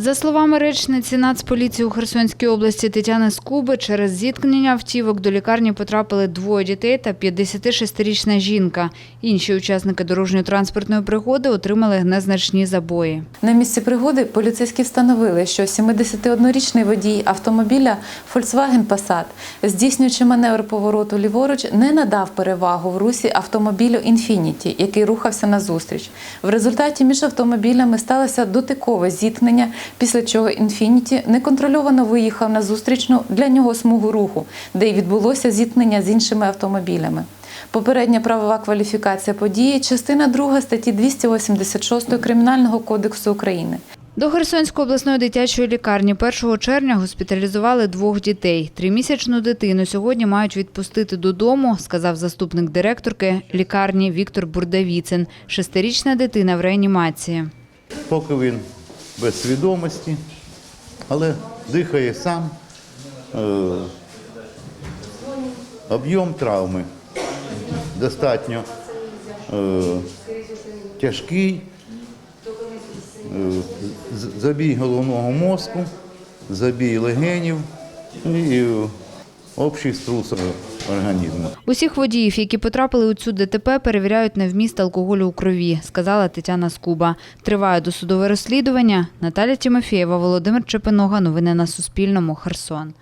За словами речниці Нацполіції у Херсонській області Тетяни Скуби, через зіткнення автівок до лікарні потрапили двоє дітей та 56-річна жінка. Інші учасники дорожньо-транспортної пригоди отримали незначні забої. На місці пригоди поліцейські встановили, що 71-річний водій автомобіля Volkswagen Passat, здійснюючи маневр повороту ліворуч, не надав перевагу в русі автомобілю Infiniti, який рухався назустріч. В результаті між автомобілями сталося дотикове зіткнення, після чого Infiniti неконтрольовано виїхав на зустрічну для нього смугу руху, де й відбулося зіткнення з іншими автомобілями. Попередня правова кваліфікація події частина 2 статті 286 Кримінального кодексу України. До Херсонської обласної дитячої лікарні 1 червня госпіталізували двох дітей. Тримісячну дитину сьогодні мають відпустити додому, сказав заступник директорки лікарні Віктор Бурдавіцин. Шестирічна дитина в реанімації. поки він без свідомості, але дихає сам. Е, Об'єм травми достатньо е, тяжкий. Е, Забій головного мозку, забій легенів і общий струс організму. Усіх водіїв, які потрапили у цю ДТП, перевіряють на вміст алкоголю у крові, сказала Тетяна Скуба. Триває досудове розслідування. Наталя Тимофєєва, Володимир Чепинога. Новини на Суспільному. Херсон.